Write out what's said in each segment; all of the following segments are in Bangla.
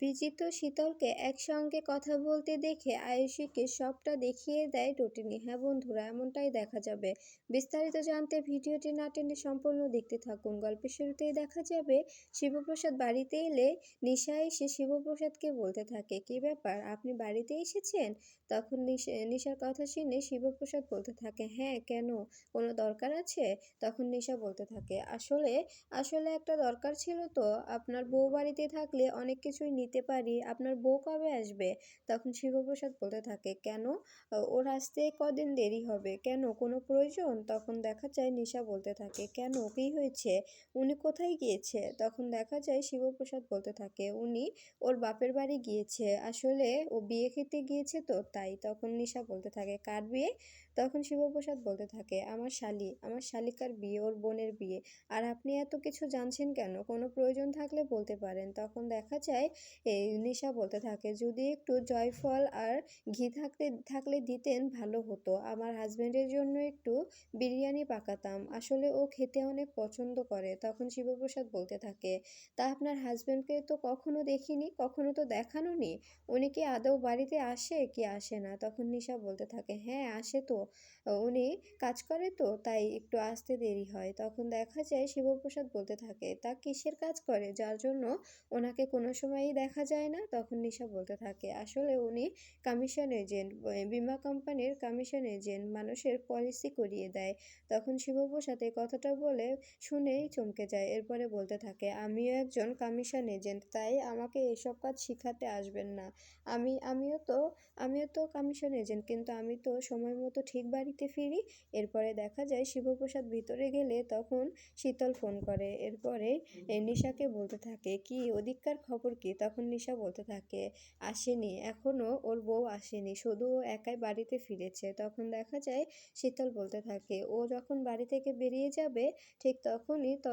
বিজিত শীতলকে একসঙ্গে কথা বলতে দেখে আয়ুষীকে সবটা দেখিয়ে দেয় টটিনি হ্যাঁ বন্ধুরা, এমনটাই দেখা যাবে। বিস্তারিত জানতে ভিডিওটি না টেনে সম্পূর্ণ দেখতে থাকুন। গল্পের শুরুতেই দেখা যাবে, শিবপ্রসাদ বাড়িতে এলে নিশা এসে শিবপ্রসাদকে বলতে থাকে, কি ব্যাপার? আপনি বাড়িতে এসেছেন? তখন নিশা- নিশার কথা শুনে শিবপ্রসাদ বলতে থাকে হ্যাঁ কেন? কোনো দরকার আছে? তখন নিশা বলতে থাকে, আসলে আসলে একটা দরকার ছিল তো। আপনার বউ বাড়িতে থাকলে অনেক কিছুই নিতে পারি, আপনার বউ কবে আসবে? তখন শিবপ্রসাদ বলতে থাকে, কেন? ওর আসতে কদিন দেরি হবে। কেন? কোনো প্রয়োজন? তখন দেখা যায়, নিশা বলতে থাকে, কেন? কী হয়েছে? উনি কোথায় গিয়েছে? তখন দেখা যায়, শিবপ্রসাদ বলতে থাকে, উনি ওর বাপের বাড়ি গিয়েছে। আসলে ও বিয়ে খেতে গিয়েছে তো, তাই। তখন নিশা বলতে থাকে, কার বিয়ে? তখন শিবপ্রসাদ বলতে থাকে, আমার শালি, আমার শালিকার বিয়ে, ওর বোনের বিয়ে। আর আপনি এত কিছু জানছেন কেন? কোনো প্রয়োজন থাকলে বলতে পারেন। তখন দেখা যায় এই নিশা বলতে থাকে, যদি একটু জয়ফল আর ঘি থাকতে, থাকলে দিতেন ভালো হতো। আমার হাজবেন্ডের জন্য একটু বিরিয়ানি পাকাতাম। আসলে ও খেতে অনেক পছন্দ করে। তখন শিবপ্রসাদ বলতে থাকে, তা আপনার হাজবেন্ডকে তো কখনো দেখিনি, কখনো তো দেখানো নি উনি কি আদৌ বাড়িতে আসে কি আসে না? তখন নিশা বলতে থাকে হ্যাঁ আসে তো। উনি কাজ করে তো, তাই একটু আসতে দেরি হয়। তখন দেখা যায় শিবপ্রসাদ বলতে থাকে, তা কিসের কাজ করে? যার জন্য ওনাকে কোনো সময়ই দেখা যায় না? তখন নিশা বলতে থাকে, আসলে উনি কমিশন এজেন্ট বিমা কোম্পানির কমিশন এজেন্ট, মানুষের পলিসি করিয়ে দেয়। তখন শিবপ্রসাদ এই কথাটা বলে শুনেই চমকে যায়। এরপরে বলতে থাকে, আমিও একজন কমিশন এজেন্ট, তাই আমাকে এসব কাজ শিখাতে আসবেন না। আমি, আমিও তো আমিও তো কমিশন এজেন্ট, কিন্তু আমি তো সময় মতো ঠিক বাড়িতে ফিরি। এরপরে দেখা যায় শিবপ্রসাদ ভিতরে গেলে তখন শীতল ফোন করে। এরপরে নিশাকে বলতে থাকে কি ওদিককার খবর কি? তখন নিশা বলতে থাকে আসেনি এখনও ওর বউ আসেনি শুধু ও একাই বাড়িতে ফিরেছে। তখন দেখা যায় শীতল বলতে থাকে ও যখন বাড়ি থেকে বেরিয়ে যাবে ঠিক তখনই ত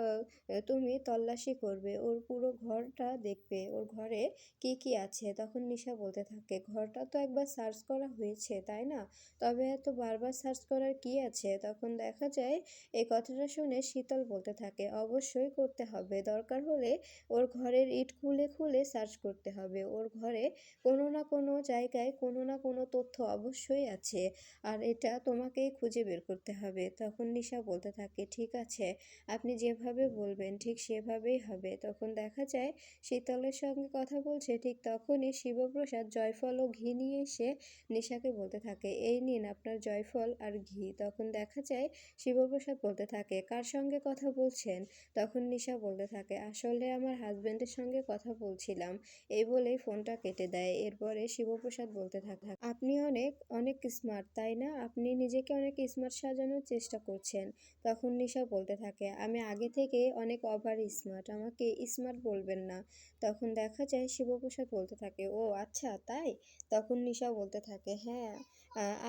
তুমি তল্লাশি করবে ওর পুরো ঘরটা দেখবে ওর ঘরে কি কি আছে? তখন নিশা বলতে থাকে ঘরটা তো একবার সার্চ করা হয়েছে তাই না? তবে এত বারবার সার্চ করার কি আছে? তখন দেখা যায়, এই কথাটা শুনে শীতল বলতে থাকে, অবশ্যই করতে হবে। দরকার হলে ওর ঘরের ইট খুলে খুলে সার্চ করতে হবে। ওর ঘরে কোনো না কোনো জায়গায় কোনো না কোনো তথ্য অবশ্যই আছে। আর এটা তোমাকেই খুঁজে বের করতে হবে। তখন নিশা বলতে থাকে, ঠিক আছে, আপনি যেভাবে বলবেন ঠিক সেভাবেই হবে। তখন দেখা যায়, শীতলের সঙ্গে কথা বলছে, ঠিক তখনই শিবপ্রসাদ জয়ফল ও ঘি নিয়ে এসে নিশাকে বলতে থাকে, এই নিন আপনার জয়ফল আর ঘি। তখন দেখা যায় শিবপ্রসাদ বলতে থাকে, কার সঙ্গে কথা বলছেন? তখন নিশা বলতে থাকে, আসলে আমার হাজবেন্ডের সঙ্গে কথা বলছিলাম। এই বলেই ফোনটা কেটে দেয়। এরপরে শিবপ্রসাদ বলতে থাকে, আপনি অনেক অনেক স্মার্ট তাই না? আপনি নিজেকে অনেক স্মার্ট সাজানোর চেষ্টা করছেন। তখন নিশা বলতে থাকে, আমি আগে থেকে অনেক ওভার স্মার্ট আমাকে স্মার্ট বলবেন না। তখন দেখা যায় শিবপ্রসাদ বলতে থাকে, ও আচ্ছা তাই? তখন নিশা বলতে থাকে হ্যাঁ।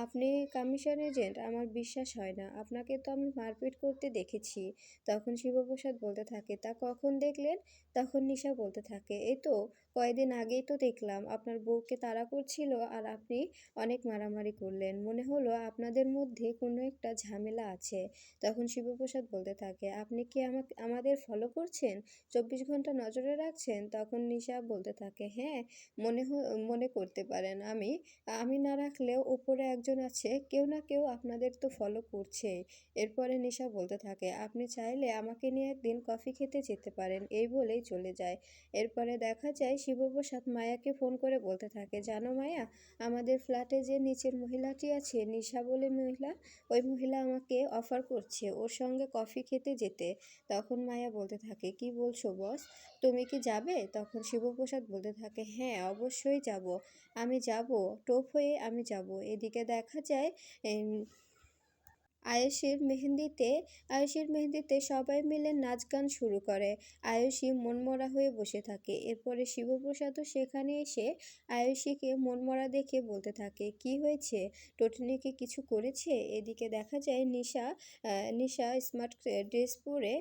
আপনি কমিশন এজেন্ট, আমার বিশ্বাস হয় না। আপনাকে তো আমি মারপিট করতে দেখেছি। তখন শিবপ্রসাদ বলতে থাকে, তা কখন দেখলেন? তখন নিশা বলতে থাকে, এই তো কয়েকদিন আগেই তো দেখলাম আপনার বউকে তাড়া করছিল আর আপনি অনেক মারামারি করলেন। মনে হলো আপনাদের মধ্যে কোনো একটা ঝামেলা আছে। তখন শিবপ্রসাদ বলতে থাকে, আপনি কি আমাকে, আমাদের ফলো করছেন? চব্বিশ ঘণ্টা নজরে রাখছেন? তখন নিশা বলতে থাকে হ্যাঁ মনে মনে করতে পারেন। আমি আমি না রাখলেও ওপরে একজন আছে, কেউ না কেউ আপনাদের তো ফলো করছেই এরপরে নিশা বলতে থাকে, আপনি চাইলে আমাকে নিয়ে একদিন কফি খেতে যেতে পারেন। এই বলেই চলে যায়। এরপরে দেখা যায় শিবপ্রসাদ মায়াকে ফোন করে বলতে থাকে, জানো মায়া, আমাদের ফ্ল্যাটে যে নিচের মহিলাটি আছে, নিশা বলে মহিলা, ওই মহিলা আমাকে অফার করছে ওর সঙ্গে কফি খেতে যেতে। তখন মায়া বলতে থাকে, কি বলছো বস? তুমি কি যাবে? তখন শিবপ্রসাদ বলতে থাকে হ্যাঁ অবশ্যই যাব। আমি যাব, টোপ হয়ে আমি যাব। এদিকে দেখা যায় এম, আয়েশির মেহেন্দিতে আয়েশির মেহেন্দিতে সবাই মিলে নাচ গান শুরু করে। আয়ুষী মনমরা হয়ে বসে থাকে। এরপরে শিবপ্রসাদও সেখানে এসে আয়ুষীকে মনমরা দেখে বলতে থাকে কি হয়েছে? টটিনি কি কিছু করেছে? এদিকে দেখা যায় নিশা নিশা স্মার্ট ড্রেস পরে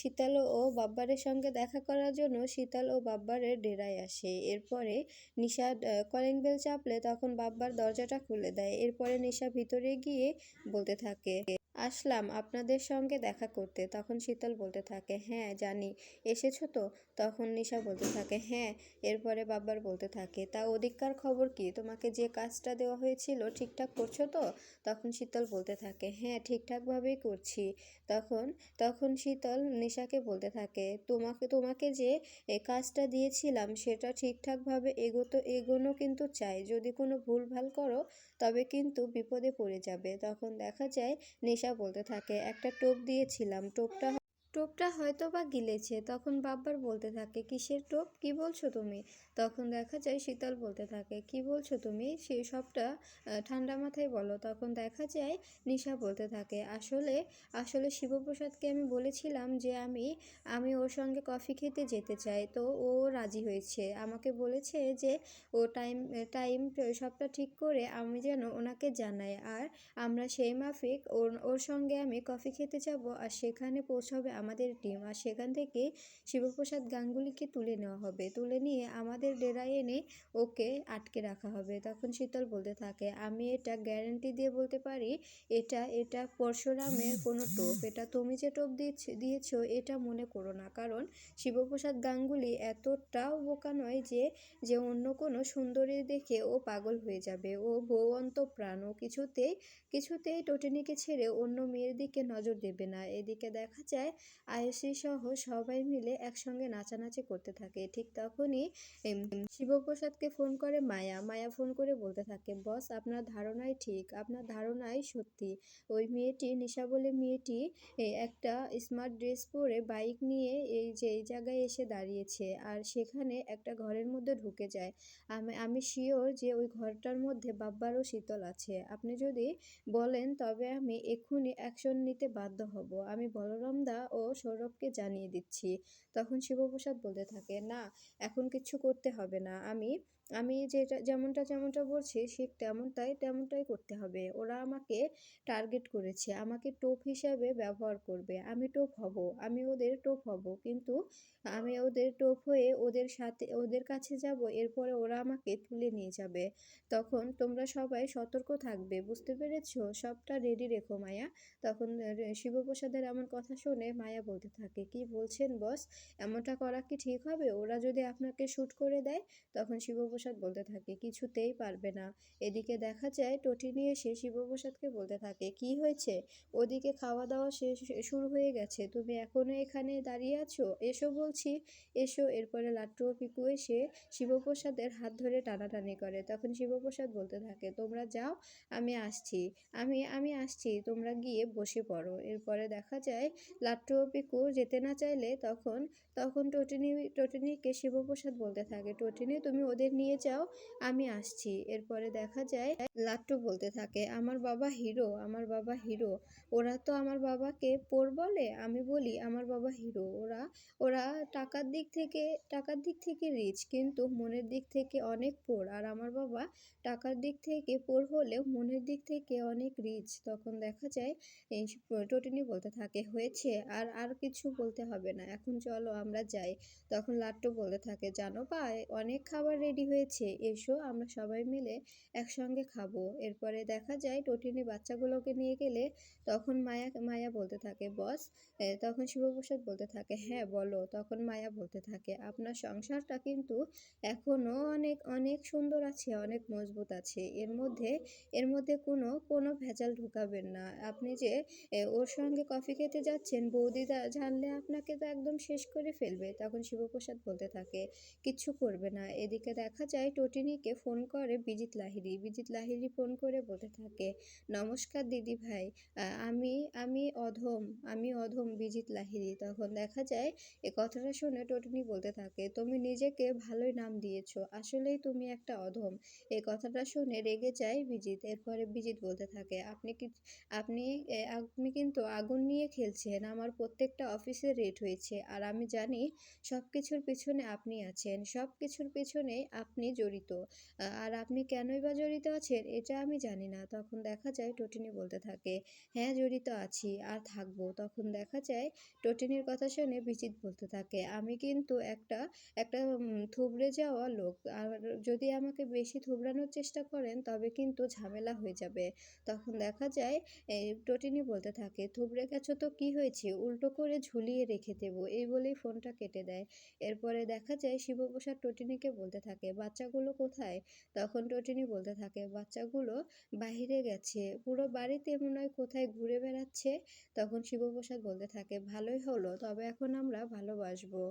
শীতাল ও বাব্বারের সঙ্গে দেখা করার জন্য শীতল ও বাব্বারের ডেরায় আসে। এরপরে নিশা কলিং বেল চাপলে তখন বাব্বার দরজাটা খুলে দেয়। এরপরে নিশা ভিতরে গিয়ে বলতে থাকে আসলাম আপনাদের সঙ্গে দেখা করতে। তখন শীতল বলতে থাকে হ্যাঁ জানি। এসেছ তো? তখন নিশা বলতে থাকে হ্যাঁ। এরপরে বাবার বলতে থাকে, তা ওদিককার খবর কি? তোমাকে যে কাজটা দেওয়া হয়েছিল ঠিকঠাক করছ তো? তখন শীতল বলতে থাকে হ্যাঁ ঠিকঠাকভাবেই করছি। তখন তখন শীতল নিশাকে বলতে থাকে, তোমাকে তোমাকে যে কাজটা দিয়েছিলাম সেটা ঠিকঠাকভাবে এগোতো, এগোনো কিন্তু চাই। যদি কোনো ভুলভাল করো, তবে কিন্তু বিপদে পড়ে যাবে। তখন দেখা যায়, নিশা বলতে থাকে। একটা টোপ দিয়েছিলাম। টোপটা টোপটা হয়তো বা গিলেছে, তখন বাব্বার বলতে থাকে, কিসের টোপ? কি বলছো তুমি? তখন দেখা যায় শীতল বলতে থাকে, কি বলছো তুমি? সেই সবটা ঠান্ডা মাথায় বলো। তখন দেখা যায় নিশা বলতে থাকে, আসলে আসলে শিবপ্রসাদকে আমি বলেছিলাম যে আমি আমি ওর সঙ্গে কফি খেতে যেতে চাই, তো ও রাজি হয়েছে। আমাকে বলেছে যে ও টাইম টাইম, সবটা ঠিক করে আমি যেন ওনাকে জানাই, আর আমরা সেই মাফিক, ওর ওর সঙ্গে আমি কফি খেতে যাব, আর সেখানে পৌঁছাবে আমাদের টিম আর সেখান থেকে শিবপ্রসাদ গাঙ্গুলিকে তুলে নেওয়া হবে। তুলে নিয়ে আমাদের ডেরায় এনে ওকে আটকে রাখা হবে। তখন শীতল বলতে থাকে, আমি এটা গ্যারেন্টি দিয়ে বলতে পারি, এটা এটা পরশুরামের কোনো টোপ। এটা তুমি যে টোপ দিয়েছ দিয়েছ, এটা মনে করো না। কারণ শিবপ্রসাদ গাঙ্গুলি এতটাও বোকা নয় যে যে অন্য কোনো সুন্দরী দেখে ও পাগল হয়ে যাবে। ও বৌন্ত প্রাণ। ও কিছুতেই কিছুতেই টোটেনিকে ছেড়ে অন্য মেয়ের দিকে নজর দেবে না। এদিকে দেখা যায় আয়ুষী সহ সবাই মিলে একসঙ্গে নাচানাচি করতে থাকে। ঠিক তখনই শিবপ্রসাদকে ফোন করে মায়া। মায়া ফোন করে বলতে থাকে, বস, আপনার ধারণাই ঠিক। আপনার ধারণাই সত্যি। ওই মেয়েটি, নিশা বলে মেয়েটি একটা স্মার্ট ড্রেস পরে বাইক নিয়ে এই যে, এই জায়গায় এসে দাঁড়িয়েছে আর সেখানে একটা ঘরের মধ্যে ঢুকে যায়। আমি আমি শিওর যে ওই ঘরটার মধ্যে বাব্বারও শীতল আছে। আপনি যদি বলেন, তবে আমি এক্ষুনি অ্যাকশন নিতে বাধ্য হব। আমি বলরাম দা ও সৌরভকে জানিয়ে দিচ্ছি। তখন শিবপ্রসাদ বলতে থাকে না এখন কিছু করতে হবে না। আমি আমি যেটা, যেমনটা যেমনটা বলছি সে তেমনটাই তেমনটাই করতে হবে। ওরা আমাকে টার্গেট করেছে, আমাকে টোপ হিসাবে ব্যবহার করবে। আমি টোপ হব, আমি ওদের টোপ হব। কিন্তু আমি ওদের টোপ হয়ে ওদের সাথে, ওদের কাছে যাব, এরপরে ওরা আমাকে তুলে নিয়ে যাবে। তখন তোমরা সবাই সতর্ক থাকবে, বুঝতে পেরেছ? সবটা রেডি রেখো, মায়া। তখন শিবপ্রসাদের এমন কথা শুনে মায়া বলতে থাকে, কি বলছেন বস এমনটা করা কি ঠিক হবে? ওরা যদি আপনাকে শ্যুট করে দেয়? তখন শিবপ্রসাদ বলতে থাকে, কিছুতেই পারবে না। এদিকে দেখা যায় টটিনি এসে শিবপ্রসাদকে বলতে থাকে, কি হয়েছে? ওদিকে খাওয়া দাওয়া শেষ, শুরু হয়ে গেছে। তুমি এখনও এখানে দাঁড়িয়ে আছো? এসো বলছি। এসো, এরপরে লাট্টু ও পিকু এসে শিবপ্রসাদের হাত ধরে টানাটানি করে। তখন শিবপ্রসাদ বলতে থাকে, তোমরা যাও, আমি আসছি। আমি আমি আসছি, তোমরা গিয়ে বসে পড়ো। এরপরে দেখা যায় লাট্টু ও পিকু যেতে না চাইলে তখন তখন টটিনি, টটিনিকে শিবপ্রসাদ বলতে থাকে, টটিনি, তুমি ওদের নিয়ে যাও, আমি আসছি। এরপরে দেখা যায়, লাট্টু বলতে থাকে, আমার বাবা হিরো, আমার বাবা হিরো। ওরা তো আমার বাবাকে পোর বলে? আমি বলি, আমার বাবা হিরো। ওরা ওরা টাকার দিক থেকে, টাকার দিক থেকে রিচ কিন্তু মনের দিক থেকে অনেক পোর আর আমার বাবা টাকার দিক থেকে পোর হলেও মনের দিক থেকে অনেক রিচ তখন দেখা যায় টোটিনি বলতে থাকে, হয়েছে, আর আর কিছু বলতে হবে না। এখন চলো আমরা যাই। তখন লাট্টু বলতে থাকে, জানো পায় অনেক খাবার রেডি হয়েছে এসো আমরা সবাই মিলে একসঙ্গে খাব। এরপরে দেখা যায় টোটিনি বাচ্চাগুলোকে নিয়ে গেলে তখন মায়া মায়া বলতে থাকে, বস তখন শিবপ্রসাদ বলতে থাকে হ্যাঁ বলো। তখন মায়া বলতে থাকে, আপনার সংসারটা কিন্তু এখনও অনেক অনেক সুন্দর আছে, অনেক মজবুত আছে। এর মধ্যে এর মধ্যে কোনো কোনো ভেজাল ঢোকাবেন না। আপনি যে ওর সঙ্গে কফি খেতে যাচ্ছেন বৌদিদা জানলে আপনাকে তো একদম শেষ করে ফেলবে। তখন শিবপ্রসাদ বলতে থাকে, কিচ্ছু করবে না। এদিকে দেখা যায় টটিনিকে ফোন করে বিজিত লাহিড়ী। বিজিত লাহিড়ী ফোন করে বলতে থাকে, নমস্কার দিদি ভাই আমি আমি অধম আমি অধম বিজিত লাহিড়ী। তখন দেখা যায় এ কথাটা শুনে টটিনি বলতে থাকে, তুমি নিজেকে ভালোই নাম দিয়েছ, আসলেই তুমি একটা অধম। এই কথাটা শুনে রেগে যায় বিজিত। এরপরে বিজিত বলতে থাকে, আপনি কি, আপনি আপনি কিন্তু আগুন নিয়ে খেলছেন, আমার প্রত্যেকটা অফিসে রেট হয়েছে, আর আমি জানি সব কিছুর পেছনে আপনি আছেন সব কিছুর পেছনেই আপনি জড়িত। আর আপনি কেনই বা জড়িত আছেন এটা আমি জানি না। তখন দেখা যায় টটিনি বলতে থাকে হ্যাঁ জড়িত আছি, আর থাকব। তখন দেখা যায় টটিনির কথা শুনে বিচিত বলতে থাকে, আমি কিন্তু একটা একটা থুবড়ে যাওয়া লোক। আর যদি আমাকে বেশি থুবড়ানোর চেষ্টা করেন, তবে কিন্তু ঝামেলা হয়ে যাবে। তখন দেখা যায় টটিনি বলতে থাকে, থুবড়ে গেছো তো, কি হয়েছে? উল্টো করে ঝুলিয়ে রেখে দেবো। এই বলেই ফোনটা কেটে দেয়। এরপরে দেখা যায় শিবপ্রসাদ টটিনিকে বলতে থাকে বাচ্চাগুলো কোথায়? তখন টটিনি বলতে থাকে, বাচ্চাগুলো বাহিরে গেছে, পুরো বাড়িতে মনে হয় কোথায় ঘুরে বেড়াচ্ছে? তখন শিবপ্রসাদ বলতে থাকে, ভালোই হলো, তবে এখন আমরা ভালোবাসবো।